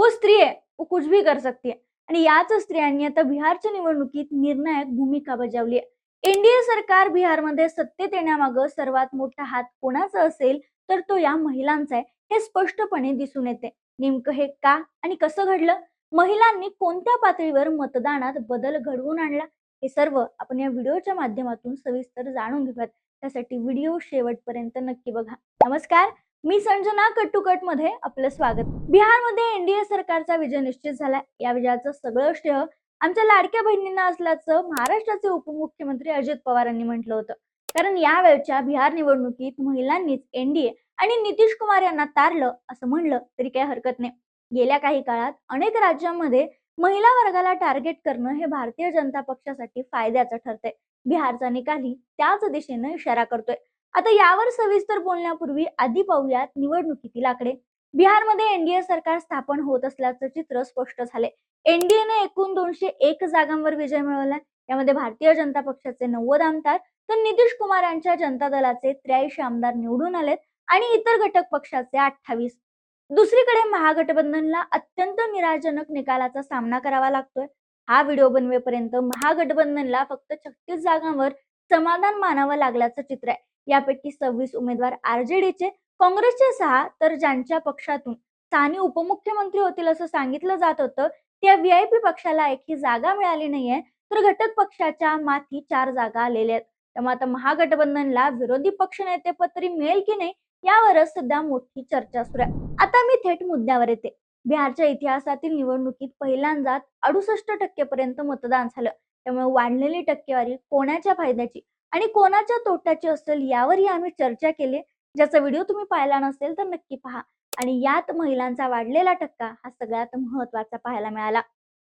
वो स्त्री है वो कुछ भी कर सकती है। आणि याच स्त्रियांनी आता बिहारच्या निवडणुकीत निर्णायक भूमिका बजावली आहे. एनडीए सरकार बिहारमध्ये सत्तेत येण्यामागं सर्वात मोठा हात कोणाचा असेल तर तो या महिलांचा आहे हे स्पष्टपणे दिसून येते. नेमकं हे का आणि कसं घडलं? महिलांनी कोणत्या पातळीवर मतदानात बदल घडवून आणला? हे सर्व आपण या व्हिडिओच्या माध्यमातून सविस्तर जाणून घेऊयात. त्यासाठी व्हिडिओ शेवटपर्यंत नक्की बघा. नमस्कार. मी संजना कट्टुकटमध्ये आपलं स्वागत. बिहारमध्ये एनडीए सरकारचा विजय निश्चित झाला या विजयाचं सगळं श्रेय आमच्या लाडक्या बहिणींना असल्याचं महाराष्ट्राचे उपमुख्यमंत्री अजित पवारांनी म्हटलं होतं. कारण यावेळच्या बिहार निवडणुकीत महिलांनीच एनडीए आणि नितीश कुमार यांना तारलं असं म्हणलं तरी काही हरकत नाही. गेल्या काही काळात अनेक राज्यांमध्ये महिला वर्गाला टार्गेट करणं हे भारतीय जनता पक्षासाठी फायद्याचं ठरतंय. बिहारचा निकालही त्याच दिशेनं इशारा करतोय. आता यावर सविस्तर बोलण्यापूर्वी आधी पाहूयात निवडणुकीतील आकडे. बिहारमध्ये एनडीए सरकार स्थापन होत असल्याचं चित्र स्पष्ट झाले एनडीएने एकूण दोनशे एक जागांवर विजय मिळवलाय. यामध्ये भारतीय जनता पक्षाचे नव्वद आमदार तर नितीश कुमार यांच्या जनता दलाचे त्र्याऐंशी आमदार निवडून आलेत आणि इतर घटक पक्षाचे अठ्ठावीस. दुसरीकडे महागठबंधनला अत्यंत निराजनक निकालाचा सामना करावा लागतोय. हा व्हिडिओ बनवेपर्यंत महागठबंधनला फक्त छत्तीस जागांवर समाधान मानावं लागल्याचं चित्र आहे. यापैकी सव्वीस उमेदवार आरजेडीचे. काँग्रेसचे सहा तर ज्यांच्या पक्षातून स्थानिक उपमुख्यमंत्री होतील असं सांगितलं जात होतं त्या व्हीआयपी पक्षाला एकही जागा मिळाली नाहीये. तर घटक पक्षाच्या माथी चार जागा आलेल्या आहेत. त्यामुळे आता महागठबंधनला विरोधी पक्ष नेतेपद तरी मिळेल की नाही यावरच सध्या मोठी चर्चा सुरू आहे. आता मी थेट मुद्द्यावर येते. बिहारच्या इतिहासातील निवडणुकीत पहिल्यांदाच अडुसष्ट टक्केपर्यंत मतदान झालं. त्यामुळे वाढलेली टक्केवारी कोणाच्या फायद्याची? आणि कोणाच्या तोट्याची असेल यावरही आम्ही चर्चा केली. ज्याचा व्हिडिओ तुम्ही पाहिला नसेल तर नक्की पहा. आणि यात महिलांचा वाढलेला टक्का हा सगळ्यात महत्त्वाचा पाहायला मिळाला.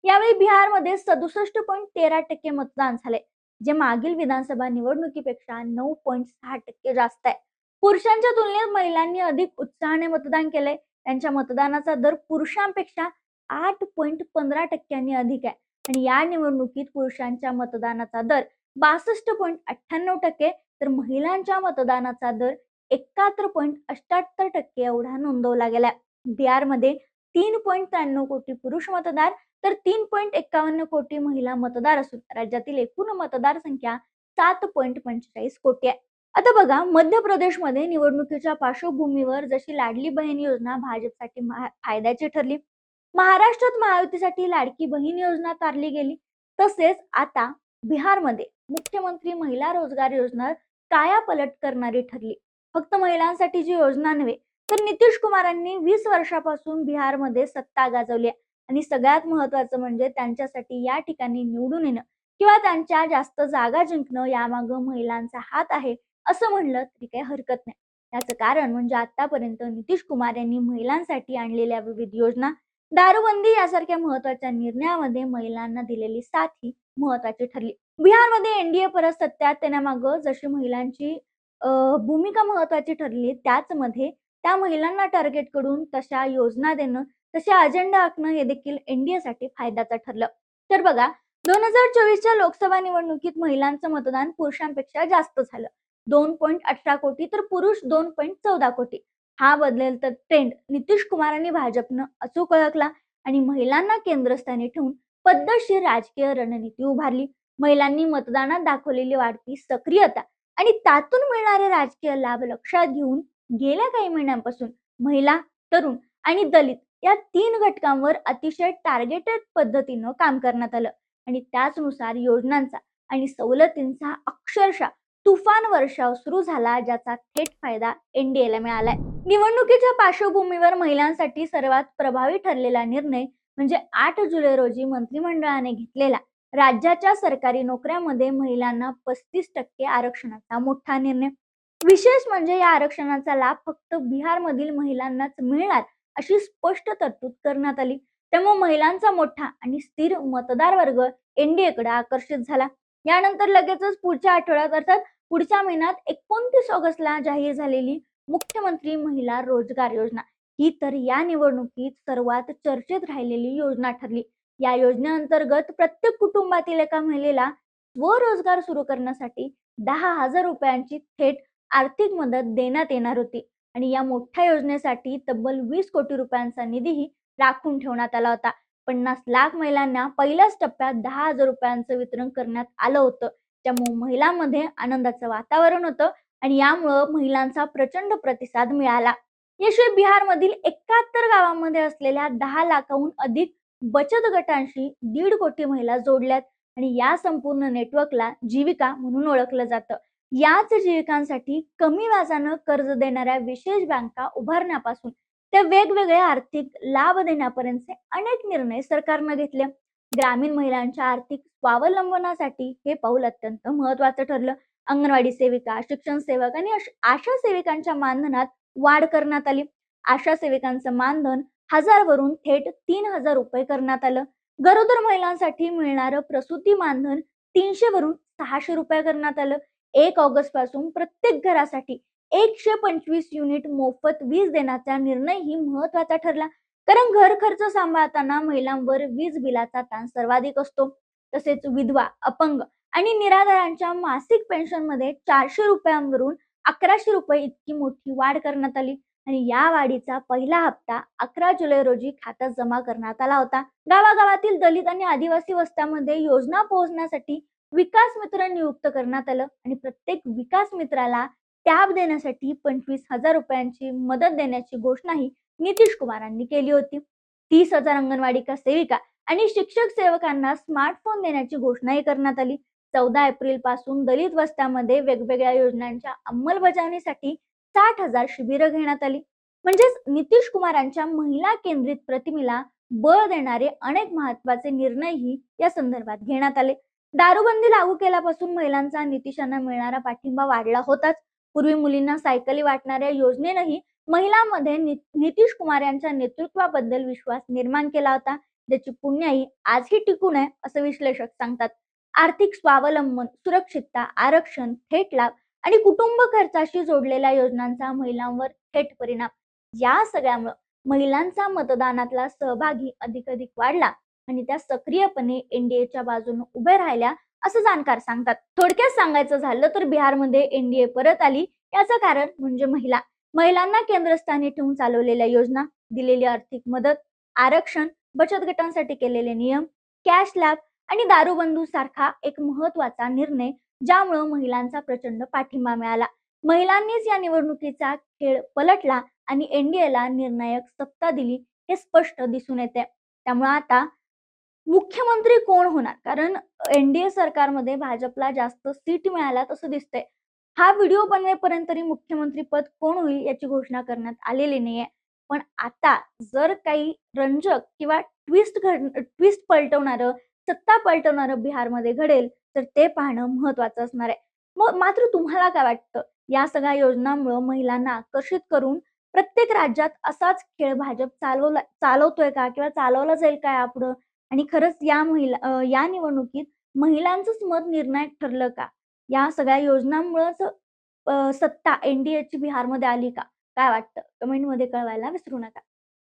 यावेळी बिहारमध्ये सदुसष्ट पॉईंट तेरा टक्के मतदान झाले जे मागील विधानसभा निवडणुकीपेक्षा नऊ पॉईंट सहा टक्के जास्त आहे. पुरुषांच्या तुलनेत महिलांनी अधिक उत्साहाने मतदान केलंय. त्यांच्या मतदानाचा दर पुरुषांपेक्षा आठ पॉईंट पंधरा टक्क्यांनी अधिक आहे. आणि या निवडणुकीत पुरुषांच्या मतदानाचा दर बासष्ट पॉईंट अठ्ठ्याण्णव टक्के तर महिलांच्या मतदानाचा दर एकाहत्तर पॉईंट अष्ट्याहत्तर टक्के एवढा नोंदवला गेला बिहारमध्ये तीन पॉईंट त्र्याण्णव कोटी पुरुष मतदार तर तीन पॉईंट एक्कावन्न कोटी महिला मतदार असून राज्यातील एकूण मतदार संख्या सात पॉईंट पंचेचाळीस कोटी आहे. आता बघा मध्य प्रदेशमध्ये निवडणुकीच्या पार्श्वभूमीवर जशी लाडली बहीण योजना भाजपसाठी महा- फायद्याची ठरली महाराष्ट्रात महायुतीसाठी लाडकी बहीण योजना तारली गेली तसेच आता बिहारमध्ये मुख्यमंत्री महिला रोजगार योजना कायापलट करणारी ठरली. फक्त महिलांसाठी जी योजना नव्हे तर नितीश कुमारांनी वीस वर्षापासून बिहारमध्ये सत्ता गाजवली आहे. आणि सगळ्यात महत्वाचं म्हणजे त्यांच्यासाठी या ठिकाणी निवडून येणं किंवा त्यांच्या जास्त जागा जिंकणं यामागं महिलांचा हात आहे असं म्हणलं तरी काही हरकत नाही. याचं कारण म्हणजे आतापर्यंत नितीश कुमार यांनी महिलांसाठी आणलेल्या विविध योजना दारूबंदी यासारख्या महत्त्वाच्या निर्णयामध्ये महिलांना दिलेली साथ ही महत्वाची ठरली. बिहारमध्ये एनडीए परत सत्यात येण्यामागं जशी महिलांची भूमिका महत्वाची ठरली त्याच मध्ये त्या महिलांना टार्गेट करून तशा योजना देणं तसे अजेंडा आखणं हे देखील एनडीए साठी फायद्याचं ठरलं. तर बघा दोन हजार चोवीसच्या लोकसभा निवडणुकीत महिलांचं मतदान पुरुषांपेक्षा जास्त झालं. दोन पॉईंट अठरा कोटी तर पुरुष दोन पॉईंट चौदा कोटी. हा बदलेल तर ट्रेंड नितीश कुमारांनी भाजपनं अचूक ओळखला आणि महिलांना केंद्रस्थानी ठेवून पद्धतशीर राजकीय रणनीती उभारली. महिलांनी मतदानात दाखवलेली वाढती सक्रियता आणि त्यातून मिळणारे राजकीय लाभ लक्षात घेऊन गेल्या काही महिन्यांपासून महिला तरुण आणि दलित या तीन घटकांवर अतिशय टार्गेटेड पद्धतीनं काम करण्यात आलं. आणि त्याचनुसार योजनांचा आणि सवलतींचा अक्षरशः तुफान वर्षाव सुरू झाला ज्याचा थेट फायदा एनडीएला मिळालाय. निवडणुकीच्या पार्श्वभूमीवर महिलांसाठी सर्वात प्रभावी ठरलेला निर्णय म्हणजे आठ जुलै रोजी मंत्रिमंडळाने घेतलेला. राज्याच्या सरकारी नोकऱ्यामध्ये महिलांना पस्तीस टक्के आरक्षणाचा मोठा निर्णय. विशेष म्हणजे या आरक्षणाचा लाभ फक्त बिहारमधील महिलांनाच मिळणार अशी स्पष्ट तरतूद करण्यात आली. त्यामुळे महिलांचा मोठा आणि स्थिर मतदार वर्ग एनडीएकडे आकर्षित झाला. यानंतर लगेचच पुढच्या आठवड्यात अर्थात पुढच्या महिन्यात एकोणतीस ऑगस्टला जाहीर झालेली मुख्यमंत्री महिला रोजगार योजना ही तर या निवडणुकीत सर्वात चर्चेत राहिलेली योजना ठरली. या योजनेअंतर्गत प्रत्येक कुटुंबातील एका महिलेला स्वरोजगार सुरू करण्यासाठी दहा हजार रुपयांची थेट आर्थिक मदत देण्यात येणार होती आणि या मोठ्या योजनेसाठी तब्बल वीस कोटी रुपयांचा निधीही राखून ठेवण्यात आला होता. पन्नास लाख महिलांना पहिल्याच टप्प्यात दहा हजार रुपयांचं वितरण करण्यात आलं होतं. त्यामुळे महिलांमध्ये आनंदाचं वातावरण होतं आणि यामुळं महिलांचा प्रचंड प्रतिसाद मिळाला. याशिवाय बिहारमधील एकाहत्तर गावांमध्ये असलेल्या दहा लाखाहून अधिक बचत गटांशी दीड कोटी महिला जोडल्यात आणि या संपूर्ण नेटवर्कला जीविका म्हणून ओळखलं जातं. याच जीविकांसाठी कमी व्याजानं कर्ज देणाऱ्या विशेष बँका उभारण्यापासून त्या वेगवेगळे आर्थिक लाभ देण्यापर्यंतचे अनेक निर्णय सरकारनं घेतले. ग्रामीण महिलांच्या आर्थिक स्वावलंबनासाठी हे पाऊल अत्यंत महत्वाचं ठरलं. अंगणवाडी सेविका शिक्षण सेवक आणि आशा सेविकांच्या मानधनात वाढ करण्यात आली. आशा सेविकांचं मानधन हजार वरून थेट तीन हजार रुपये करण्यात आलं. गरोदर महिलांसाठी मिळणारं प्रसूती मानधन तीनशे वरून सहाशे रुपये करण्यात आलं. एक ऑगस्टपासून प्रत्येक घरासाठी एकशे पंचवीस युनिट मोफत वीज देण्याचा निर्णयही महत्त्वाचा ठरला. कारण घर खर्च सांभाळताना महिलांवर वीज बिलाचा ताण सर्वाधिक असतो. तसेच विधवा अपंग आणि निराधारांच्या मासिक पेन्शनमध्ये चारशे रुपयांवरून अकराशे रुपये इतकी मोठी वाढ करण्यात आली आणि या वाढीचा पहिला हप्ता अकरा जुलै रोजी खात्यात जमा करण्यात आला होता. गावागावातील दलित आणि आदिवासी वस्त्यामध्ये योजना पोहोचण्यासाठी विकास मित्र नियुक्त करण्यात आलं आणि प्रत्येक विकास मित्राला टॅब देण्यासाठी पंचवीस हजार रुपयांची मदत देण्याची घोषणाही नितीश कुमारांनी केली होती. तीस हजार अंगणवाडी सेविका आणि शिक्षक सेवकांना स्मार्टफोन देण्याची घोषणाही करण्यात आली. चौदा एप्रिलपासून दलित वस्त्यामध्ये वेगवेगळ्या योजनांच्या अंमलबजावणीसाठी साठ हजार शिबिरं घेण्यात आली. म्हणजेच नितीश कुमारांच्या महिला केंद्रित प्रतिमेला बळ देणारे अनेक महत्त्वाचे निर्णयही या संदर्भात घेण्यात आले. दारूबंदी लागू केल्यापासून महिलांचा नितीशांना मिळणारा पाठिंबा वाढला होताच. पूर्वी मुलींना सायकली वाटणाऱ्या योजनेनंही महिलांमध्ये नितीश कुमार यांच्या नेतृत्वाबद्दल विश्वास निर्माण केला होता ज्याची पुण्याई आजही टिकून आहे असं विश्लेषक सांगतात. आर्थिक स्वावलंबन सुरक्षितता आरक्षण थेट लाभ आणि कुटुंब खर्चाशी जोडलेल्या योजनांचा महिलांवर थेट परिणाम. या सगळ्यामुळे महिलांचा मतदानातला सहभागी अधिक अधिक वाढला आणि त्या सक्रियपणे एनडीएच्या बाजूने उभे राहिल्या असं जाणकार सांगतात. थोडक्यात सांगायचं झालं तर बिहारमध्ये एनडीए परत आली. याचं कारण म्हणजे महिला. महिलांना केंद्रस्थानी ठेवून चालवलेल्या योजना दिलेली आर्थिक मदत आरक्षण बचत गटांसाठी केलेले नियम कॅश लॅब आणि दारूबंदू सारखा एक महत्त्वाचा निर्णय ज्यामुळं महिलांचा प्रचंड पाठिंबा मिळाला. महिलांनीच या निवडणुकीचा खेळ पलटला आणि एनडीएला निर्णायक सत्ता दिली हे स्पष्ट दिसून येते. त्यामुळे आता मुख्यमंत्री कोण होणार? कारण एनडीए सरकारमध्ये भाजपला जास्त सीट मिळाला तसं दिसतंय. हा व्हिडिओ बनवेपर्यंत तरी मुख्यमंत्री पद कोण होईल याची घोषणा करण्यात आलेली नाहीये. पण आता जर काही रंजक किंवा ट्विस्ट घड ट्विस्ट पलटवणारं सत्ता पलटवणारं बिहारमध्ये घडेल तर ते पाहणं महत्वाचं असणार आहे. मग मात्र तुम्हाला काय वाटतं? या सगळ्या योजनांमुळे महिलांना आकर्षित करून प्रत्येक राज्यात असाच खेळ भाजप चालवला चालवतोय का? किंवा चालवला जाईल का यापुढं? आणि खरंच या महिला या निवडणुकीत महिलांचंच मत निर्णायक ठरलं का? या सगळ्या योजनांमुळेच सत्ता एनडीएची बिहारमध्ये आली का? काय वाटतं? कमेंटमध्ये कळवायला विसरू नका.